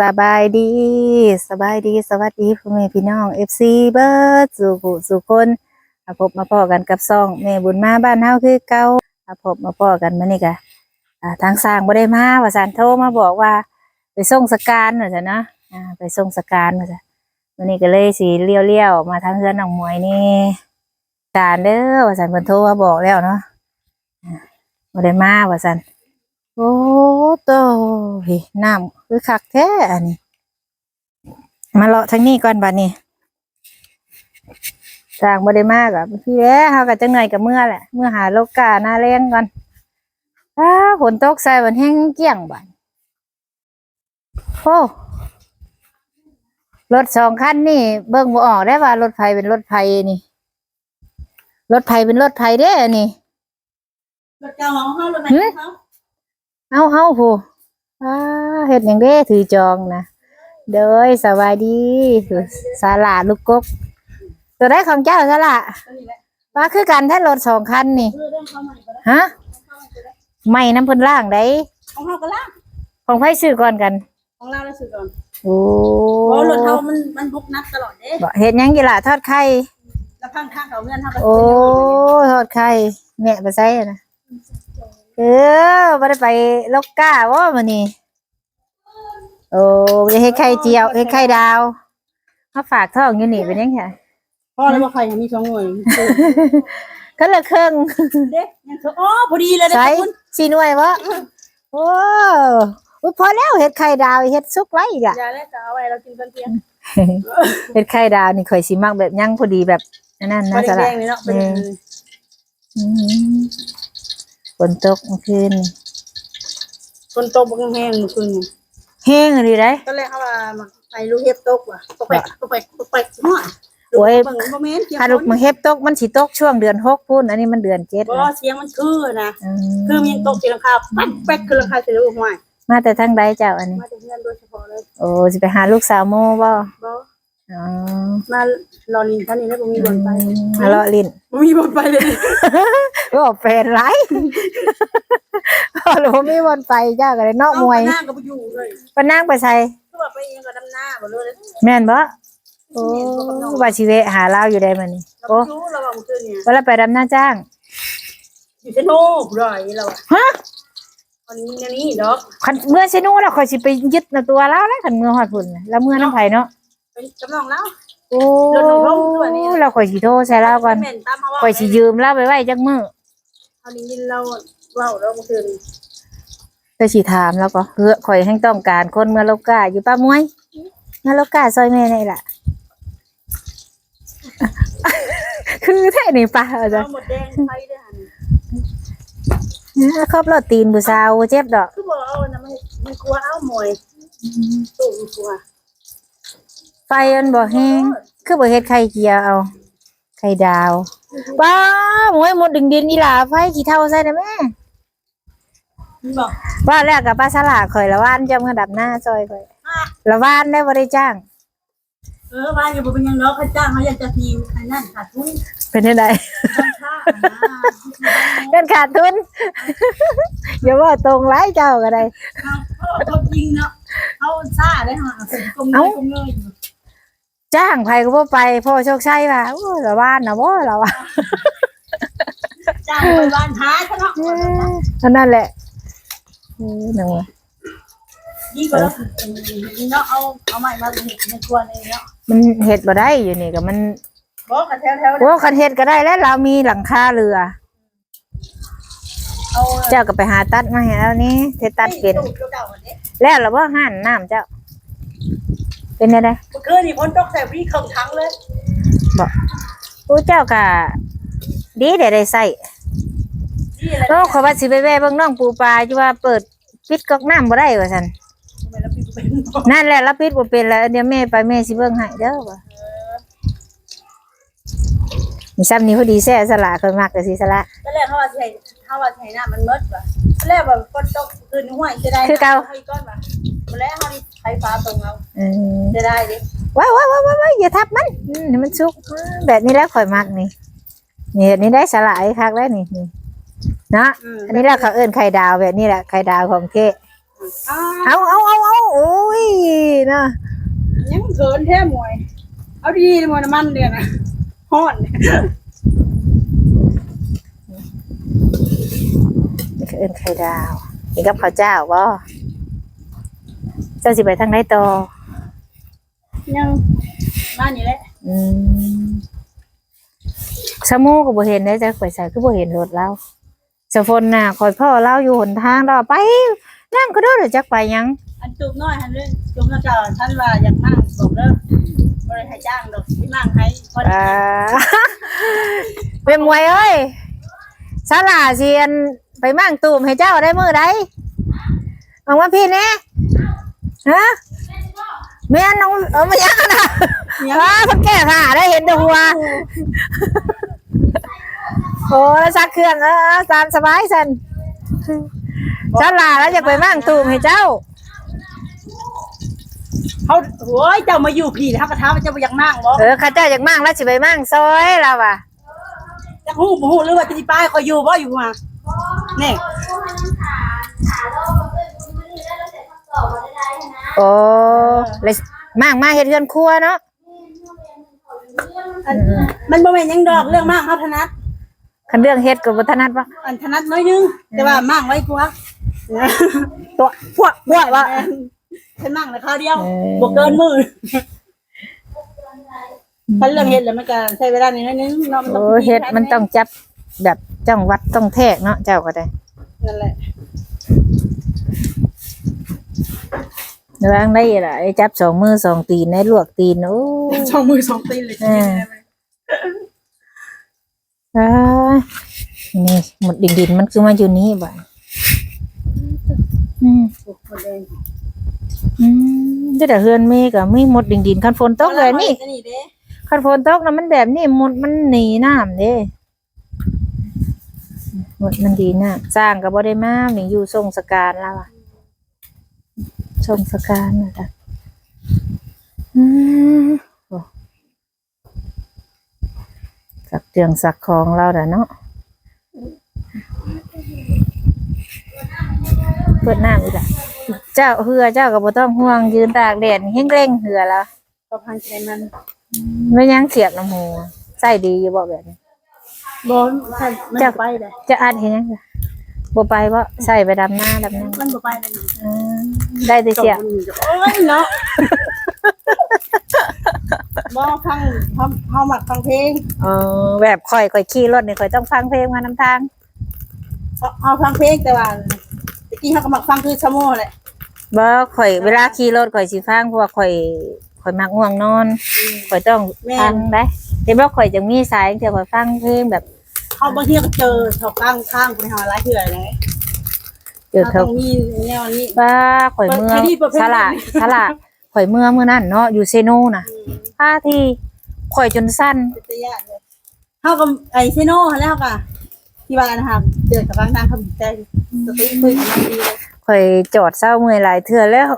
สบายดี สบายดี สวัสดีพ่อแม่พี่น้อง FC เบิร์ดสุขุสุคนมาพบมาพอกันกับซองแม่บุญมาบ้านเฮาคือเก่ามาพบมาพอกันมื้อนี้ก็ทางสร้างบ่ได้มาว่าซั่นโทรมาบอกว่า ไปส่งสการว่าซั่นเนะไปส่งสการว่าซั่นมื้อนี้ก็เลยสิเลี้ยวๆมาทางเฮือนน้องมวยนี่การเด้อว่าซั่นเพิ่นโทรมาบอกแล้วเนาะอ่าบ่ได้มาว่าซั่น โอ้โตเฮ้ยน้ำคือคักแท้อันนี้ มาเลาะทางนี้ก่อนบัดนี้สร้างบ่ได้มากอะพี่แล้เฮาก็จังหน่อยกับเมื่อแหละ เมื่อหาโลกาหน้าแรงก่อนอ้าฝนตกใส่บันแห้งเกี้ยงบัดโอ้รถสองคันนี่ เบิ่งบ่ออกได้ว่ารถไฟเป็นรถไฟนี่ รถไฟเป็นรถไฟเด้อนี่รถเก่าของเขารถไหนของเขา เอาเอาผู้อ่าเฮ็ดหยังเด้ถือจองนะเด้ยสบายดีคือสาลาลูกกกตัวได้ของเจ้าสาลาตัวนี้แหละว่าคือกันแท้รถสองคันนี่เออเรื่องเขาใหม่ก็ได้ฮะไม่น้ำเพิ่นล่างได้ของเขาก็ล่างของไผซื้อก่อนกัน ของเราแล้วซื้อก่อนโอ้เพราะรถเขามันมันพกนัดตลอดเด้บ่เฮ็ดหยังกี่ล่ะทอดไข่แล้วพังข้างเขาเงินเขาก็โอ้ทอดไข่แม่ไปใส่อะนะ เออบ่ได้ไปลกก้าบ่มื้อนี้โอ้จะเฮ็ดไข่เจียวเฮ็ดไข่ดาวมาฝากท้องอยู่นี่เป็นยังไงพ่อแล้วว่าใครมีสองหน่วยก็ละครึ่งเด้ยังคืออ๋อพอดีเลยเด้ใช้คุณสีหน่วยวะโอ้อุ๊ยพอแล้วเห็ดไข่ดาวเห็ดซุกไว้อีกอะยาแล้วจะเอาไว้เรากินตอนเที่ยงเห็ดไข่ดาวนี่ข่อยสิมักแบบยังพอดีแบบนั่นพอนะดีสแดละงเลยเนาะเป็นอืม ฝนตกเมื่อคืนนี่คนโตบางแห้งเมื่อคืนแห้งอะไรได้ตอนแรกเขาว่าไปลูกเห็บตกว่ะตกไปตกไปตกไปหัวโอ้ยเบิ่งโมเมนต์ถ้าลูกมาเห็บตกมันสิตกช่วงเดือนหกพุ่นอันนี้มันเดือนเจ็ดบ่นะเสียงมันคือนะอืคือมันยังตกที่หลังคาแป๊กแป๊กคือหลังคาเสียลูกห้วยมาแต่ทางใดเจ้าอันนี้ มาจากเงินโดยเฉพาะเลยโอ้สิไปหาลูกสาวโมบ่บ่ อ๋อมารอลินท่านนี้แล้วผมมีบนไปมาเลาะลิ้นผมมีบนไปเลย ก็เป็นไรพอหรือไม่วันไปเจ้าก็เลยนอกมวยหน้าก็ไปอยู่เลยไปนั่งไปใส่คือว่าไปยังกับดำหน้าบ่เลยแม่นบ่โอ้ว่าชีเวะหาเล่าวอยู่ได้มันนี่เราโอ้รู้เราว่าเมื่อคืนเนี่ยเวลาไปดำหน้าจ้าง อยู่เชโน่ร่อยเราอะฮะตอนนี้นี่ดอกคันเมื่อเชนูเราคอยสิไปยึดในะตัวเราแล้วคันเมื่อฮอดพุ่นน่ะแล้วเมื่อน้ำไผเนาะ เป็นกำลังแล้ว โอ้รถหนูร่มตัวนี้เราคอยสิโทรใส่เราก่อนแม่นตามมาว่าคอยสิยืมเราไปไว้จักมื้อตอนนี้ยินเราเล่าเราเมื่อคืนก็สิถามแล้วก็เฮือคอยให้ต้องการคนเมื่อโลกาอยู่ป้ามวยเมื่อโลกาซอยแม่นี่ล่ะ คือแท้นี่ป้าเอาจ้ะเราหมดแดงไฟด้วยหันครอบรถตีนผู้สาวเจ็บดอก คือบอกเอานะไม่ไม่กลัวเอาหมวยตู่ไม่กลัว ไฟมันบ่แห้งคือบ่เฮ็ดไข่เจียวเอา ไข่ดาวว้าหมวยหมดดึงดินอีหลาไฟขี้เท่าใส่นะแม่มันบอกว่าแล้วกับป้าสลาข่อยละว่านจำกระดับหน้าซอยข่อยอะละว่านได้บ่ได้จ้าง เออว่าอย่าบอกเป็นยังดอกเขาจ้างเขาอยากจะทีมอันนั้นขาดทุนเป็นจังไดต้นค่าอะเป็นขาดทุนอย่าว่าตรงร้ายเจ้าก็ได้เขาเขาจริงเนาะเขาซ่าได้ฮะกลมเงยกลมเงยอยู่ จ้างไผก็บ่ไปพ่อโชคชัยว่าโอ้ละว่านน่ะบ่ละว่าจ้างไปบ้านท้ายเขาเนาะอันนั้นแหละเออนังว่ายิ่งกว่าเราเนาะเอาเอาใหม่มาเห็ดในครัวเลยเนาะมันเฮ็ดบ่ได้อยู่นี่ก็มันบอกกันแถวแถวโอ้คันเฮ็ดก็ได้แล้วเรามีหลังคาเรือเอาเจ้าก็ไปหาตัดมาให้แล้วนี่เทตัดเป็นเก่าๆก่อนดิแล้วเราว่าห้านน้ำเจ้า เป็นไงได้เมื่อคืนนี่พ้นตกใส่พี่เครื่องทั้งเลยบอกโอ้เจ้ากะดีเดี๋ยวได้ใส่นี่อะไรโอ้ขอยว่าสิไปแว่เบิ่งน้องปูปลาอยู่ว่าเปิดปิดก๊อกน้ำบ่ได้ว่าซั่นทำไมเราพี่เป็นนั่นแหละเราปิดบ่เป็นแล้วเดี๋ยวแม่ไปแม่สิเบิ่งให้เด้อว่ามีซ้ำนี้พอดีแซ่สละค่อยมักก็สิสละตอนแรกเขาว่าใส่เขาว่าใส่น้ำมันมดว่ะตอน แรกแบบพ้นตกคืนห้วยจะได้ให้ก้อนว่ะมาแล้วเขาใช้ฟ้าตรงเราอืมจะได้ดิว้าวว้าวว้าวว้าวอย่าทับมันอืมให้มันสุกอืมแบบนี้แล้วข่อยมักนี่นี่แบบนี้ได้สลายคักแล้วนี่นี่เนาะอันนี้แหละเขาเอิ้นไข่ดาวแบบนี้แหละไข่ดาวของเทอ้าเอาเอาเอาเอาโอ้ยนะยังเขินแท้มวย เอาดีๆมวยน้ำมันเดือนนะฮ้อน นี่คือ เอิ้นไข่ดาวกินกับข้าวเจ้าบ่เจ้าสิไปทางไหนต่อยังบ้านอยู่แหละอืมสมูก็บ่เห็นได้จักไปใส่คือบ่เห็นรถเราสะฟนน่ะคอยพ่อเราอยู่หนทางเราไปนั่งก็โดดจักไปหยัง อันจุกน้อยหันเรื่องจุกน้อยเจ้าท่านว่าอยากมั่งบอกเด้อบริหารจ้างดอกที่มั่งให้พอดีอ่าเป็นมวยเอ้ยสาลาเซียน ไปมั่งตูมให้เจ้าได้มือใดบอกว่าพี่แน่ฮะแม่น้องเออไม่ยังนะว้าเพิ่งแก้ผ้าได้เห็นแต่หัวโอ้แล้วซักเครื่องเออตามสบายสันสาลาแล้วอยากไปมั่งตูมให้เจ้าเขาโอ้ยเจ้ามาอยู่พี่เขากระทาว่าเจ้าบ่อยากนั่งบ่เออข้าเจ้าอยากมั่งแล้วสิไปมั่งซอยเราอะอยากฮู้บ่ฮู้หรือว่าจะสิป้ายคอยอยู่บ่อยู่มา นี่โอ้เลยมั่งมาเฮ็ดเรือนครัวเนาะอันมันบ่แม่นหยังดอกเรื่องมั่งเขาถนัดคันเรื่องเฮ็ดกับวัฒนัดปะอันถนัดน้อยนึงแต่ว่ามั่งไว้กว่าตัวพวกพวกวะฉันมั่งแต่คราวเดียวบ่เกินมื้อถ้าเรื่องเฮ็ดแล้วมันก็ใช้เวลานิดนึงเนาะมันต้โอ้องเฮ็ดมันต้องจับ แบบจ้องวัดต้องแทกเนาะเจ้าก็ได้นั่นแหละวางได้ล่ะไอ้จับสองมือสองตีนในลวกตีนโอ้สองมือสองตีนเลยอ่านี่หมดดินดินมันคือมาอยู่นี่บ่ะอืมอืมแต่แต่เฮือนมีก็มีหมดดินดินคันฝนตกแบบนี้นี่เด้คันฝนตกนะมันแบบนี้หมดมันหนีน้ำเด้ห มดมันดีน้ำสร้างก็บ่ได้มาหนี่อยู่ทรงสการแล้วอะทรงสการนะจ๊ะอืมโอ้สักเตียงสักของเราแหละเนาะเปิดน้ำอีกอะเจ้าเหือเจ้าก็บ่ต้องห่วงยืนตากแดดเฮงเร่งเหือแล้วก็พันใจมันไม่ยังเสียบน้ำหูใส่ดีอยู่บ่แบบนี้ บ่มันบ่ไปได้จะอัดเห็นยังจ้ะบ่ไปบ่ใส่ไปดำหน้าดำหน้ามันบ่ไปได้อืมได้แต่เสียบโอ้ยเนาะบ่ฟังเฮาเฮามักฟังเพลงเออแบบข่อยข่อยขี่รถนี่ข่อยต้องฟังเพลงมานำทางเฮาฟังเพลงแต่ว่าตะกี้เฮาก็มักฟังคือชะโมแหละบ่ข่อยเวลาขี่รถข่อยสิฟังเพราะว่าข่อยข่อยมักง่วงนอนข่อยต้องฟังได้เห็นบ่ข่อยจังมีสายเที่ยวข่อยฟังเพลงแบบ เฮาบางทีก็เจอชาวข้างข้างไปหาหลายเทื่อเลยเจอเราเขาต้องมีแนวนี้ว่าข่อยเมืองไปที่ประเภทสละสละข่อยเมืองมื้อนั้นเนาะอยู่เซโนน่ะท่าที่ข่อยจนสั้นเป็นตัวอย่างเลยเฮาก็ไอ้เซโน่แล้วก็ที่ว่านะครับเจอกับข้างทางเขาใจสติคุยกันดีเลยข่อยจอดเศร้าเมื่อยหลายเทื่อแล้ว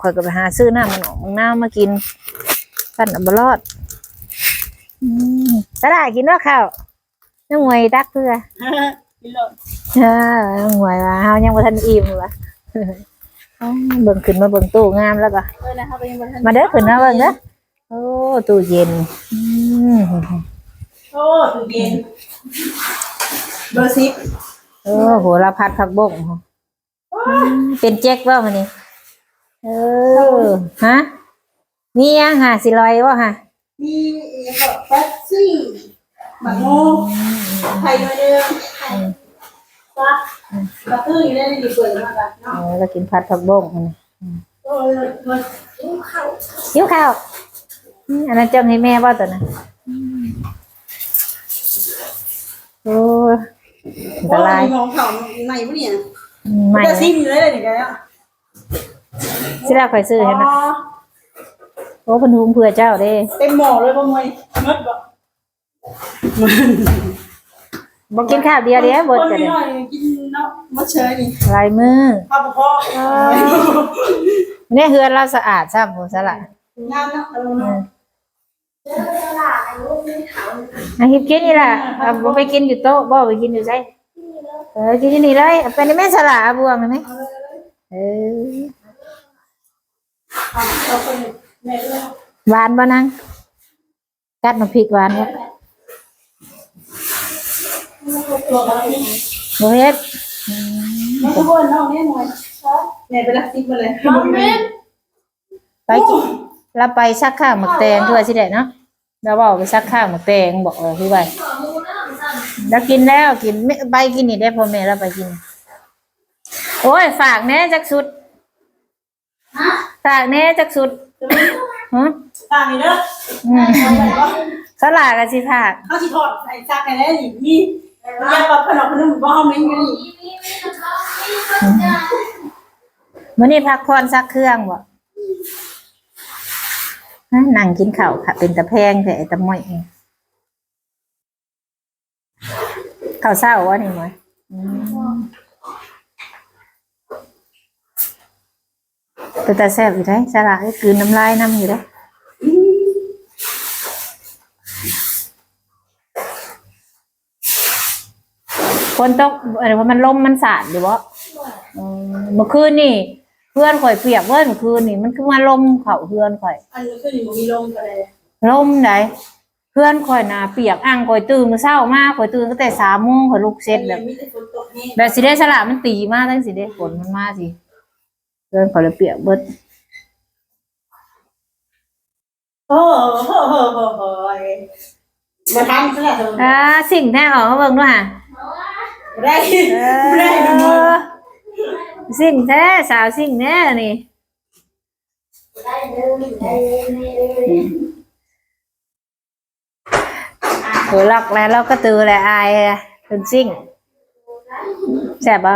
ข่อยก็ไปหาซื้อน้ำมันออกน้ำมากินกันอับรอดอืมก็ได้กินว่าข้าว น้ำมวยตักเพื่อกินเลยอ่าน้ำมวยว่าเฮายังบ่ทันอิ่มวะอ้าวเบิ่งขึ้นมาเบิ่งตู้งามแล้วก็ เออนะครับก็ยังบ่ทันมาเด้อขึ้นมาเบิ่งเด้อโอ้ตู้เย็นอืมโอ้ตู้เย็นเบอร์สิบโอ้โหระพัดผักบงอืมเป็นแจ็คว่ามันนี่เออฮะมียังหาสิลอยว่าฮะมีก็แป๊บซี่ หมักโมไข่มาเดิมไข่ปลากระตื้ออยู่ในนี้เปิดมากันเอเนาะอเรากินผัดผักบงมันโอ้ยมันเข้าหิวข้าวอืมอันนั้นเจ้าให้แม่ว่าตัวนะโอ้ยอันตรายมองเขาในปะเนี่ยไม่จะซิมอยู่เลยเลยเนี่ยสิเราคอยซื้ออ๋ให้นะอโอ้พันหุงเพื่อเจ้าเด้ เต็มหม้อเลยป่ะมวยมดบ่ บอกกินข้าวเดียวเดียวบดคนจะนิดเด้หน่อยกินเนาะมดเชยนี่ลายมือข้าวพอเนี่ยเฮือนเราสะอาดซ้ำผมสละงามเนาะอารมณ์เนาะอาฮิบกินนี่ล่ะเอาบ่ไปกินอยู่โต๊ะบ่ไปกินอยู่ไสเออกินอยู่นี่เลยเอาไป็นแม่สละบวงเลยไหมเออเอาเอาคนแม่ด้วยหวานบ่นางกัดน้ำพริกหวานบ่ ตัวเราที่บ่เฮ็ดน้องทุกคนน้องแม่หน่อยแม่ไปรักติ๊กมาเลยน้องแม่ไปกินเราไปซักข้าวหมึกแตงด้วยสิได้เนาะเราบอกไปซักข้าวหมึกแตงบอกเออพี่ไว้แล้วกินแล้วกินไม่ไปกินนี่ได้พ่อแม่เราไปกิน โอ้ยฝากแน่จักสุดฝากแน่จักสุดฮะตามนี่เด้ออืมสลากันสิฝากเขาสิถอดใส่ซักให้แล้วนี่มี อย่าปรับขนมขนมบ่เฮาแม่นอยู่นี่มื้อนี้พักผ่อนซักเครื่องบ่ฮะนั่งกินข้าวค่ะ เป็นตะแพงแต่ไอ้ตะม้อยเองข้าวเช้าวะนี่มั้ยอืมแต่แต่แซ่บอยู่ได้สาให้กลืนน้ำลายน้ำอยู่ได้ คนตกอะไรว่ามันลมมันสาดอยู่วะอืมเมื่อคืนนี่ เพื่อนข่อยเปียกเว้ยเมื่อคืนนี่มันคือมาลมเขาเพื่อนข่อย อันนี้คือนี่บ่มีลมก็เลยลมไหนเพื่อนข่อยน่ะเปียกอ่างข่อยตื่นมื้อเช้ามากข่อยตื่นตั้งแต่สามโมงข่อยลุกเสร็จแบบมีแต่ฝนตกนี่แบบสิได้สละมันตีมากตั้งสิได้ฝนมันมาสิเพื่อนข่อยเลยเปียกเบิดโอ้โหโหโหโหมาทำซะแล้วอ่าสิ่งแท้ออกมาเบิ่งด้วยฮะ ได้ได้อสิ่งแท้สาวสิ่งแท้นี่โหล็อกแล้วเราก็ตือแหละอายเป็นสิ่งแซ่บบ่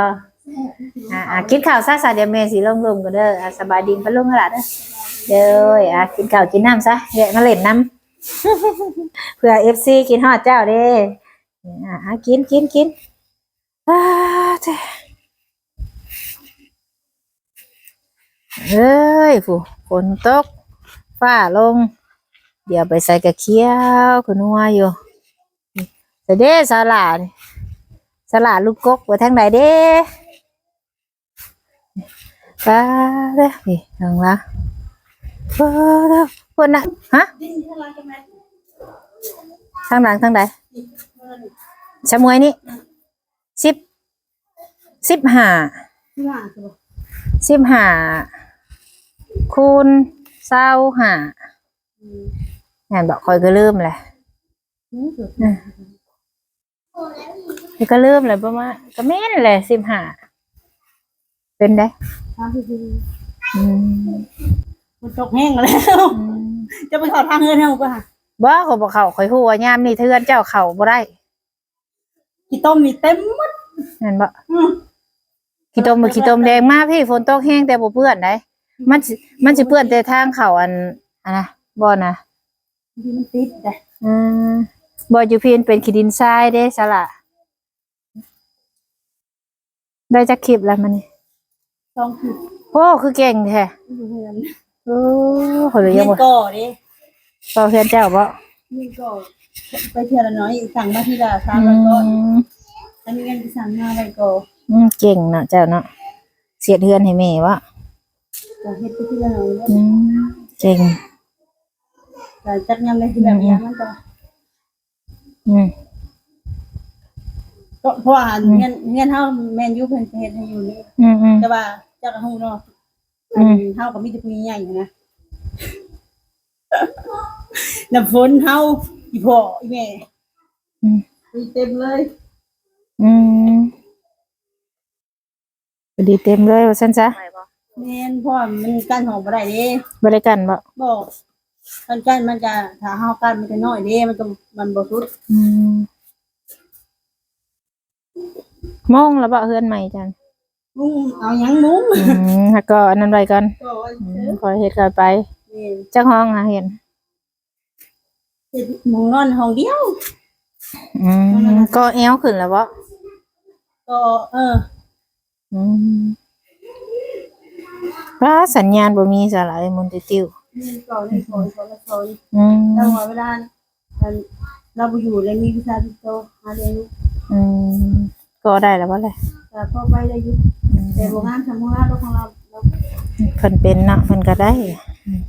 อ่าอ่ากินข้าวซะซะเดี๋ยวแม่สิลงลงก็เด้ออ่าสบายดีพะลุงขลาดเด้อเด้ออ่ากินข้าวกินน้ำซะเดี๋ยวมาเล่นน้ำเพื่อ FC กินฮอดเจ้าเด้อ่าอ่ากินกินกิน เจ้เอ้ยผู้ฝนตกฟ้าลง เดี๋ยวไปใส่กระเคี้ยวคุณนัวอยู่แต่เด้สาลานี่สาลาลูกกกไปทางไหนเด้ป้าเด้อนี่ทางละป้าเด้อคนนะฮะดิ้นเท่าไรกันไหมทางหลังทางใดชะมวยนี่ สิบห้าที่ว่าคือบอกสิบห้าคูณเศร้าห้าแม่นบอกคอยก็ลืมแหละนี่ก็ลืมเลยประมาณก็แม่นเลยสิบห้าเป็นได้ทางที่คืออืมมันตกแห้งแล้ว อืมจะไปขอทางเงินเท่าป่ะบ่เขาบอกเขาคอยหัวยามนี่เทือนเจ้าเขาบ่ได้กี่ต้มนี่เต็มหมดแม่นบ่อืม ขี้ตมบ่ขี้ตมแดงมากพี่ฝนตกแห้งแต่บ่เปื้อนได้มันสิมันสิเปื้อนแต่ทางเขาอันอันนะบ่นะที่มันติดแต่อืมบ่อยู่พี่เป็นขี้ดินทรายเด้สละได้จักคลิปแล้วมันนี่สองขีดโอ้คือเก่งแท้อยู่เฮือนโอ้โหเลยเรียัยงนบ่ก่อเด้พอเพื่อนเจ้าบ่เรียนก่อไปเที่ยวละน้อยสั่งมาที่ละสามอืร้อยก่อนมอันนี้เงินไปสั่งมาไปก่อ อืมเก่งเนาะเจ้าเนาะเสียดเฮือนให้แม่วะก็เฮ็ดไปที่ละน้อยอืมเก่งแต่จัดงานในที่แบบนี้มันก็อืมก็เพราะว่าเงินเงินเฮาแม่นอยู่เพิ่นเฮ็ดให้อยู่นี่อืมอืม แต่ว่าเจ้าก็ฮู้เนาะอืม เฮาก็มีแต่ผู้ใหญ่อยู่นะน้ำฝนเฮาอีพ่ออีแม่อืม มีเต็มเลย อืม ดีเต็มเลยว่าซั่นซะแม่นเพราะว่ามันกั้นห้องบ่ได้เด้บ่ได้กันบ่บ่มันกั้นมันจะถ้าเฮากั้นมันจะน้อยเด้มันก็มันบ่สุดอืมมองแล้วบ่เฮือนใหม่จันมุ้งเอาหยังมุ้งอืมแล้วก็อันนั้นไว้ก่อนก็อืมคอยเฮ็ดกันไปแม่นจักห้องหาเห็นเฮ็ดหมุงนอนห้องเดียว อืมก็แอวขึ้นแล้วบ่ก็เออ อืมว่าสัญญาณบ่มีสลายมนติติวนี่ก็นี่ก็ก็ละซอยอืมเราว่าเวลาอันเราบ่อยู่เลยมีวิชาติดต่อหาเรียนรู้อืมก็ได้แล้วบ่เลยแต่พอไปได้อยู่แต่บ่งานทำงานเราของเราเราเพิ่นเป็นเนาะเพิ่นก็ได้อืม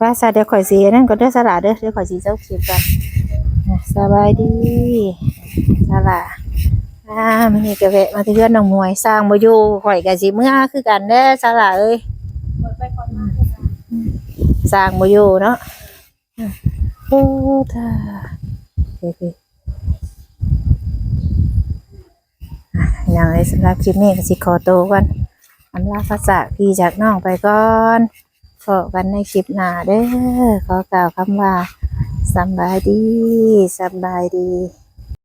ว่าซะเดี๋ยวข่อยสิอันนั่นก็เด้อสละเด้อเดี๋ยวข่อยสิเจ้าคลิปกันอะสบายดีสละ อ่ามื้อนี้ก็แวะมาที่เรื่อนน้องมวยสร้างบ่อยู่ข่อยก็สิเมื่อคือกันเด้อสละเอ้ยหมดไปก่อนมาเลยจ้ะสร้างบ่อยู่เนาะโอ้ท่าเฮ้ยอย่างไรสำหรับคลิปนี้ก็สิขอตัวก่อนอำลาภาษาพี่จากน้องไปก่อนพบกันในคลิปหน้าเด้อขอกล่าวคำว่าสบายดีสบายดี